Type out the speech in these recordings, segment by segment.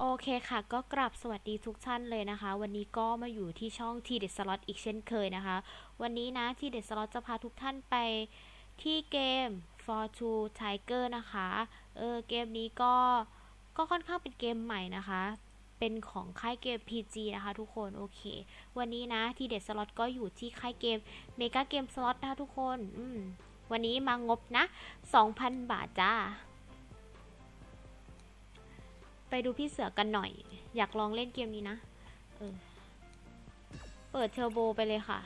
โอเคค่ะ ก็กลับสวัสดีทุกท่านเลยนะคะ วันนี้ก็มาอยู่ที่ช่องทีเด็ดสล็อตอีกเช่นเคยนะคะ วันนี้นะทีเด็ดสล็อตจะพาทุกท่านไปที่เกม For Two Tiger นะคะ เออเกมนี้ก็ก็ค่อนข้างเป็นเกมใหม่นะคะ เป็นของค่ายเกม PG นะคะทุกคน โอเค วันนี้นะทีเด็ดสล็อตก็อยู่ที่ค่ายเกมเมกาเกมสล็อตนะคะทุกคน อืมวันนี้มางบนะ 2,000 บาทจ้า ไปดูพี่เสือกันหน่อย อยากลองเล่นเกมนี้นะ เออ เปิดเทอร์โบไปเลยค่ะ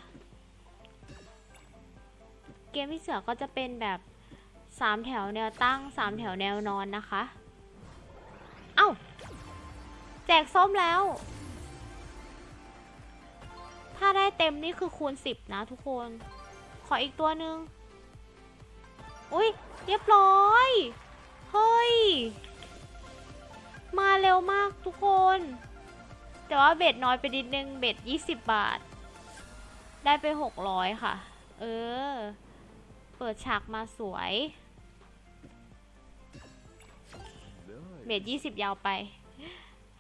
เกมพี่เสือก็จะเป็นแบบสามแถวแนวตั้งสามแถวแนวนอนนะคะ เอ้า แจกส้มแล้ว ถ้าได้เต็มนี่คือคูณสิบนะทุกคน ขออีกตัวหนึ่งอุ้ย เรียบร้อย เฮ้ย มาเร็วมากทุกคน แต่ว่าเบ็ดน้อยไปนิดนึง เบ็ด20บาท ได้ไป600ค่ะ เออ เปิดฉากมาสวย เบ็ด20ยาวไป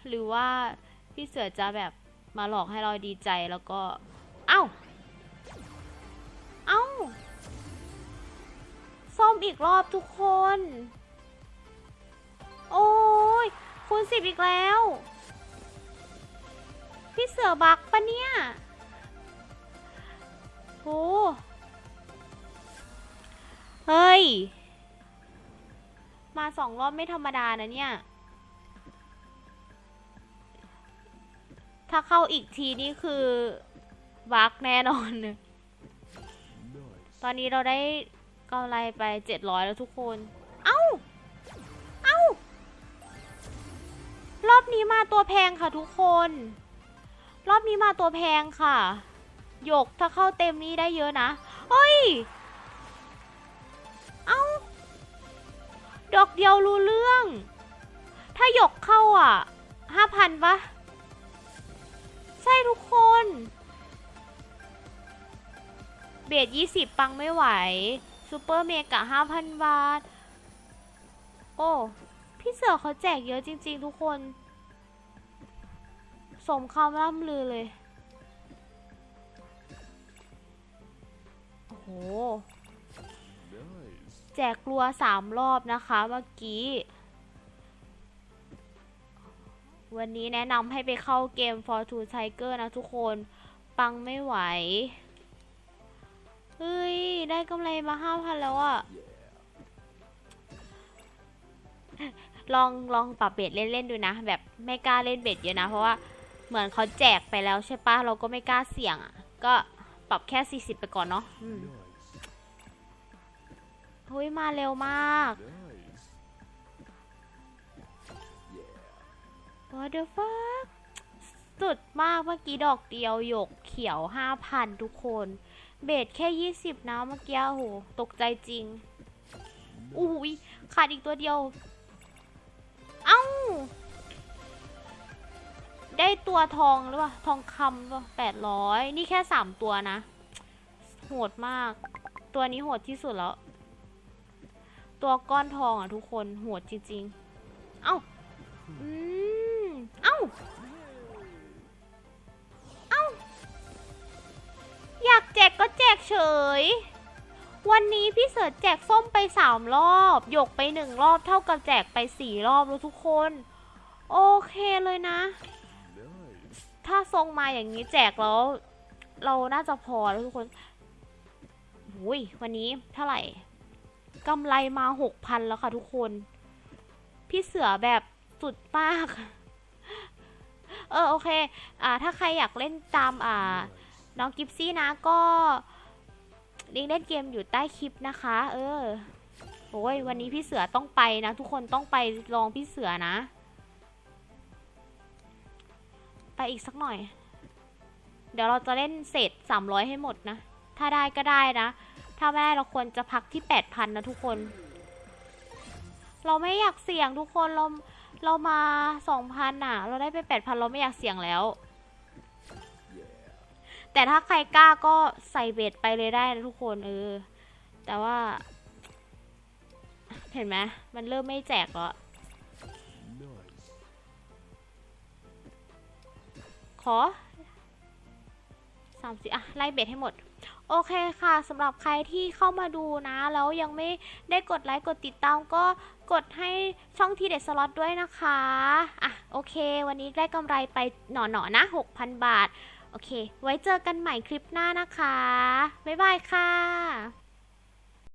หรือว่าพี่เสือจะแบบมาหลอกให้เราดีใจแล้วก็ เอ้า เอ้าส้มอีกรอบทุกคน คูณสิบอีกแล้ว พี่เสือบักปะเนี่ยโหเฮ้ย มาสองรอบไม่ธรรมดานะเนี่ย ถ้าเข้าอีกทีนี่คือบักแน่นอนตอนนี้เราได้กำไรไปเจ็ดร้อยแล้วทุกคน รอบนี้มาตัวแพงค่ะทุกคน รอบนี้มาตัวแพงค่ะ หยกถ้าเข้าเต็มนี้ได้เยอะนะเฮ้ย เอ้า ดอกเดียวรู้เรื่อง ถ้าหยกเข้าอะห้าพันปะใช่ทุกคน เบสยี่สิบปังไม่ไหวซูเปอร์เมกะห้าพันบาท โอ้ พี่เสือเขาแจกเยอะจริง ๆ ทุกคน สมคำล่ำลือเลย โอ้โห แจกรัวสามรอบนะคะเมื่อกี้ วันนี้แนะนำให้ไปเข้าเกม For Two Tiger นะทุกคน ปังไม่ไหว เฮ้ย ได้กำไรมาห้าพันแล้วอะลองลองปรับเบ็ดเล่นๆดูนะ แบบไม่กล้าเล่นเบ็ดเยอะนะ เพราะว่าเหมือนเขาแจกไปแล้วใช่ปะเราก็ไม่กล้าเสี่ยงอะ ก็ปรับแค่ 40 ไปก่อนเนาะเฮ้ยมาเร็วมาก What the fuck สุดมากเมื่อกี้ดอกเดียวหยกเขียว 5,000 ทุกคน เบ็ดแค่ 20 นะเมื่อกี้โอ้โห ตกใจจริงอุ้ยขาดอีกตัวเดียว ได้ตัวทองหรือเปล่าทองคำหรือเปล่าแปดร้อยนี่แค่สามตัวนะ โหดมาก ตัวนี้โหดที่สุดแล้ว ตัวก้อนทองอะทุกคนโหดจริง ๆ เอ้า อืม เอ้า เอ้า อยากแจกก็แจกเฉย วันนี้พี่เสือแจกส้มไปสามรอบ หยกไปหนึ่งรอบเท่ากับแจกไปสี่รอบแล้วทุกคน โอเคเลยนะ ถ้าทรงมาอย่างนี้แจกแล้ว เราน่าจะพอแล้วทุกคนหุยวันนี้เท่าไหร่กำไรมาหกพันแล้วค่ะทุกคน พี่เสือแบบสุดมาก เออโอเค อ่า ถ้าใครอยากเล่นตามอ่า น้องกิฟซี่นะก็ลิงเล่นเกมอยู่ใต้คลิปนะคะ เออโอ้ยวันนี้พี่เสือต้องไปนะ ทุกคนต้องไปลองพี่เสือนะ ไปอีกสักหน่อย เดี๋ยวเราจะเล่นเศษสามร้อยให้หมดนะ ถ้าได้ก็ได้นะ ถ้าไม่ได้เราควรจะพักที่แปดพันนะทุกคน เราไม่อยากเสี่ยงทุกคนเราเรามาสองพันอะ เราได้ไปแปดพันเราไม่อยากเสี่ยงแล้ว แต่ถ้าใครกล้าก็ใส่เบ็ดไปเลยได้นะทุกคนเออ แต่ว่า เห็นไหมมันเริ่มไม่แจกแล้ว ขอสามสิบอะ ไล่เบ็ดให้หมด โอเคค่ะสำหรับใครที่เข้ามาดูนะ แล้วยังไม่ได้กดไลค์กดติดตามก็กดให้ช่องทีเด็ดสล็อตด้วยนะคะ อะ โอเค วันนี้ได้กำไรไปหน่อๆนะ6,000 บาท โอเค ไว้เจอกันใหม่คลิปหน้านะคะ บ๊ายบายค่ะ